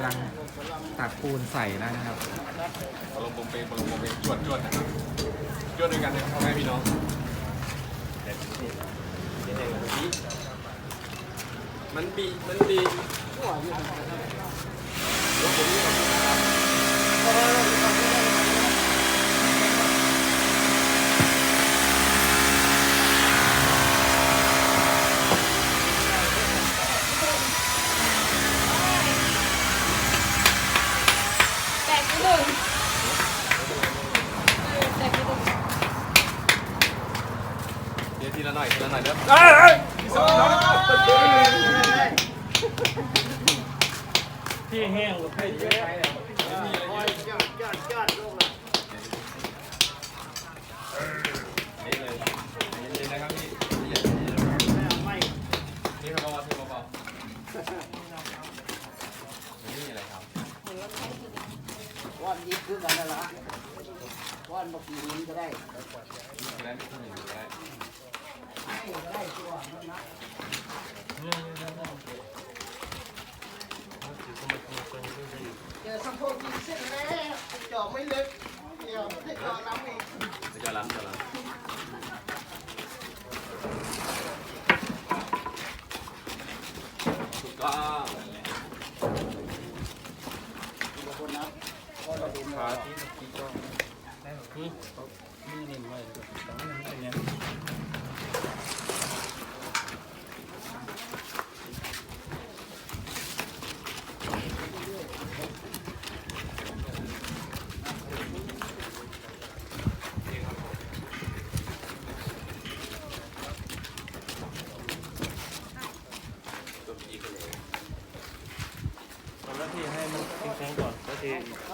ำลังตักปูนใส่นะครับปลงปงเปงปลงปงเปจวดจวดนะครับจวดด้วยกันนะครับพ่อแม่พี่น้องมันบีมันบีเดี๋ยวทีละหน่อยทีละหน่อยเด้อเอ้ยเอ้ยที่สองน้อง ที่แห้งกับที่เยอะนี่เลยนี่เลยนะครับพี่นี่เลยนี่เบาๆที่เบาๆนี่อะไรครับว่านยิบคือกันนั่นละว่านบกี่นี้ก็ได้ แล้วนี่ที่หนึ่งอยู่แล้ว ให้ก็ได้ตัวนั่นนะ เจอสัมโพธิเส้นแล้วเจาะ ไม่ลึกเดี๋ยวให้จาะน้ำอีกจะจะล้ำจอล้ำถูกต้องทีละคนนะก็เราดูขาที่เมื่อกี้ก็ได้หรอพี่นี่นี่ไม่แต่ว่ามันเป็นยัง ตัวอีกเลย ตอนแรกที่ให้มันแข็งๆก่อนก็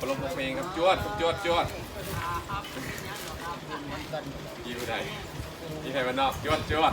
ปลงเพลงครับจวดจวดจวดยีผู้ใดยีไทยบ้านนอกจวดจวด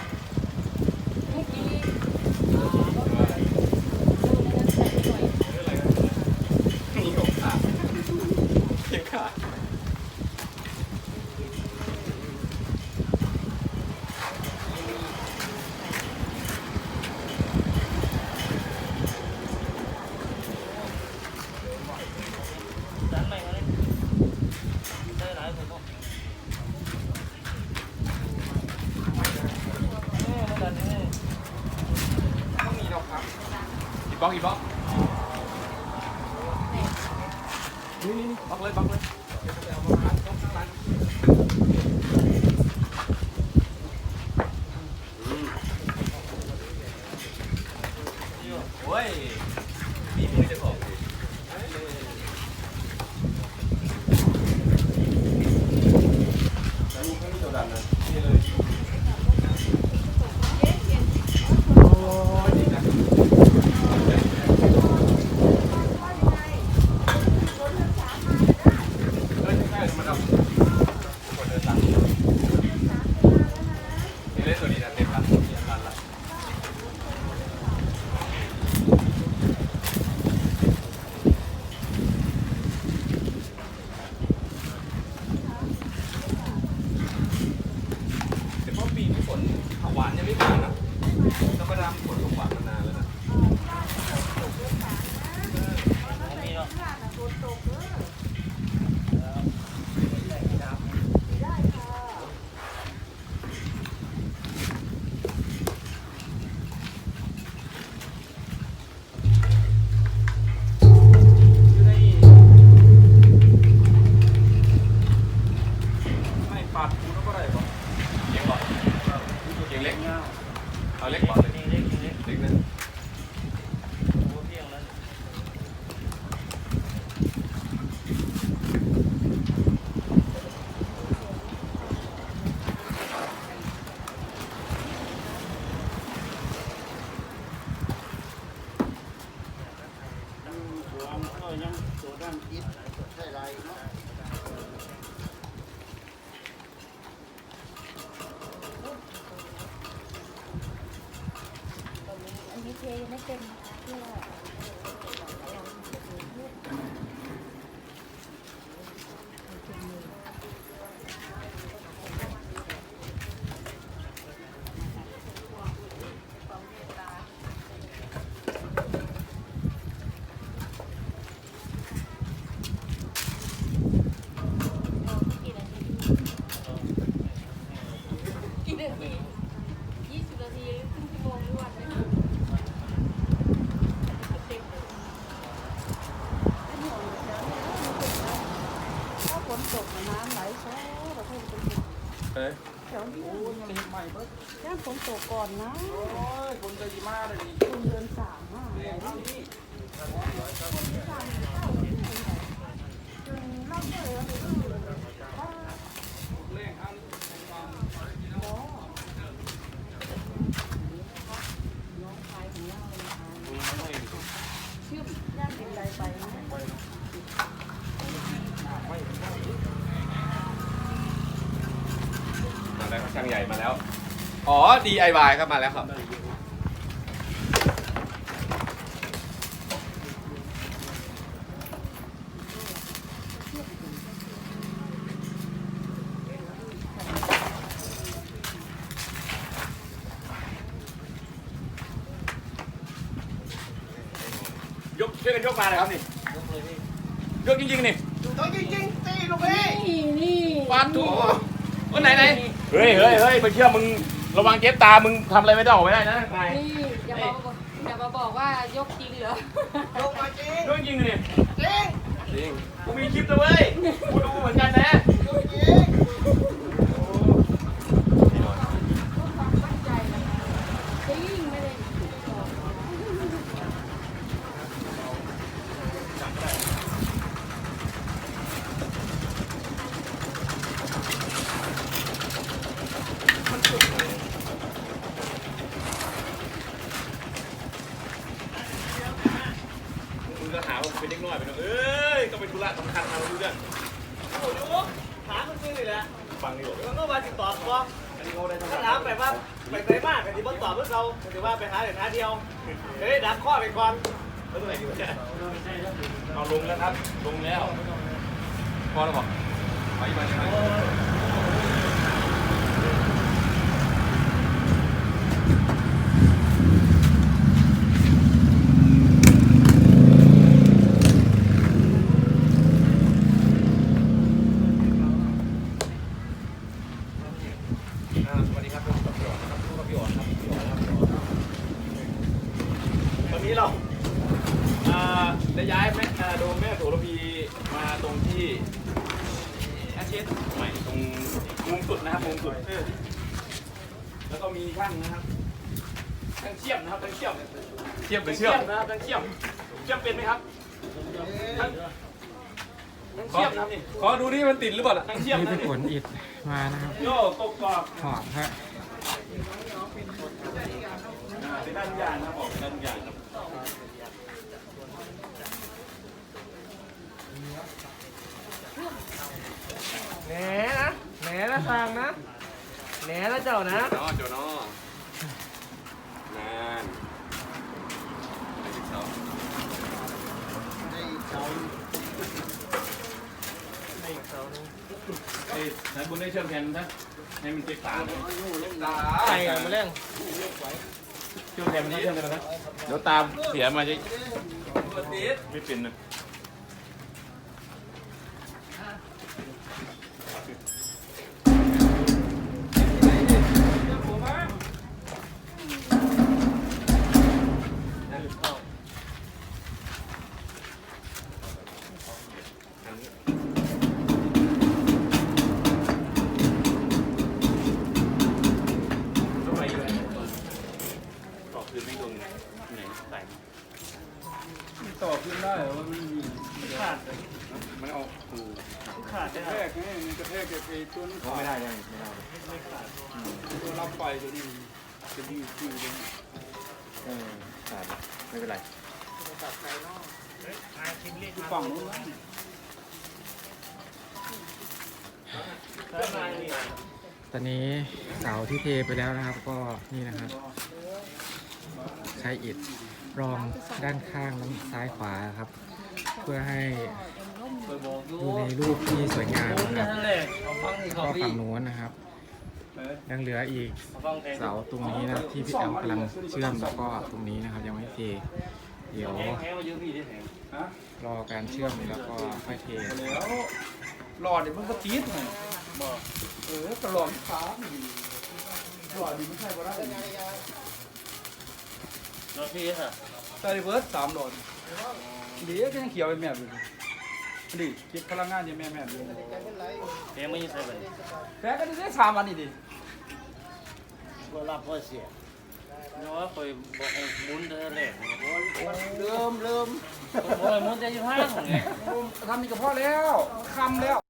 นนี้เทยังไม่เต็มนะคะที่ว่า กี่นาทียี่สิบนาทีครึ่งชั่วโมงหรือวันไหมเต็มเลยถ้าฝนตกน้ำไหลโซ่เราเพิ่มเป็น เอ้ย แถวนี้ โอ้ยยังเห็นใหม่เบิด ย่านฝนตกก่อนนะโอ้ยคนก็ดีมากเลยดิคุณเดือนสามอะเนี่ยเอานี่เล่งอันน้องชายของเราเลยนะคะชื่อย่านเป็นไรไปนะมาแล้วครับช่างใหญ่มาแล้ว อ๋อ DIY ครับมาแล้วครับ ยกช่วยกันยกมาเลยครับนี่ ยกจริงๆนี่ตัวจริงๆตีลูกพี่นี่นี่ปาทูวันไหนไหน เฮ้ยเฮ้ยเฮ้ยไปเชื่อมึง ระวังเจ็บตา มึงทำอะไรไม่ได้ออกไม่ได้นะนายนี่อย่ามาบอกอย่ามาบอกว่ายกจริงเหรอ ลงมาจริงยกจริงๆนี่จริงจริง กูมีคลิปนะเว้ย กูดูเหมือนกันนะ จริง ความตั้งใจนะคะจริงไม่ได้บอก มึงก็หาว่ากู เป็นเด็กน้อยไปเนอะเอ้ยก็เป็นธุระสำคัญมาดูเรื่องโอ้ยถามมันจริงเลยแหละฟังดีกว่ามันก็มาติดต่อฟ้องอันนี้เขาได้ทั้งถ้าถามแบบว่าไปไหนมากแต่ที่บนตอบเพื่อเราถือว่าไปหาเดี๋ยวหาเดียวเฮ้ยดับข้อไปก่อนแล้วตรงไหนดีวะเนี่ยเอาลงแล้วครับ ลงแล้วพอแล้วบอกไปไปไป สวัสดีครับทุกคนครับทุกคนพี่อ๋อนครับพี่อ๋อนครับวันนี้เราอ่าได้ย้ายแม่โดมแม่โสระพีมาตรงที่แอชเชสใหม่ตรงมุมสุดนะครับมุมสุดแล้วก็มีช่างนะครับช่างเชี่ยมนะครับช่างเชี่ยมเทียบไปเชื่อมนะครับช่างเชี่ยมเชี่ยมเป็นไหมครับ ช่างช่างเชี่ยมนะครับนี่ขอดูนี่มันติดหรือเปล่าล่ะช่างเชี่ยมนี่นะเป็นนี่ผลอิดมานะครับโย่ตกกรอบหอมฮะอ่าเป็นด้านทุกอย่างนะครับออกเป็นด้านทุกอย่างครับแหนนะแหนนะทางนะแหนนะเจ้านะนอโจนอนานได้เจ้า เอ้ยนายบุญได้เชื่อมแทนนะให้มันเจ็บตาเลยตาใช่กันมาเร่งเชื่อมแทนมันนะเชื่อมแทนมันนะเดี๋ยวตามเสียมาจะไม่เป็นนะ จะดีฟิวเลยเออขาดไม่เป็นไรตัดไฟนอกเฝั่งนู้นนะตอนนี้เสาที่เทไปแล้วนะครับก็นี่นะครับ ใช้อิฐรองด้านข้างด้านซ้ายขวาครับ เพื่อให้ดูในรูปที่สวยงามนะครับก็ฝั่งโน้นนะครับ ยังเหลืออีกเสาตรงนี้นะครับที่พี่แอลกำลังเชื่อมแล้วก็ตรงนี้นะครับ ยังไม่เทเดี๋ยวแห้งมาเยอะพี่ที่แห้งฮะรอการเชื่อมแล้วก็ค่อยเทแล้วหลอดเดี๋ยวมันก็ติดไงบอกเออก็หลอดขาไม่ดีหลอดดีไม่ใช่ก็ได้รถพี่ค่ะใส่เบิร์ดสามหลอดเดี๋ยวก็ยังเขียวไปแม่อยู่ ดิคิดพลังงานยังแม่แม่อยู่แห้งไม่ใช่ไปแพ้ก็ได้สามวันนี่ดิก็รับก็เสียเนาะคอยบอกให้หมุนเท่าแรกเริ่มเริ่มโอ้ยหมุนจะยี่ห้าไงทำนี่ก็พอแล้วคำแล้ว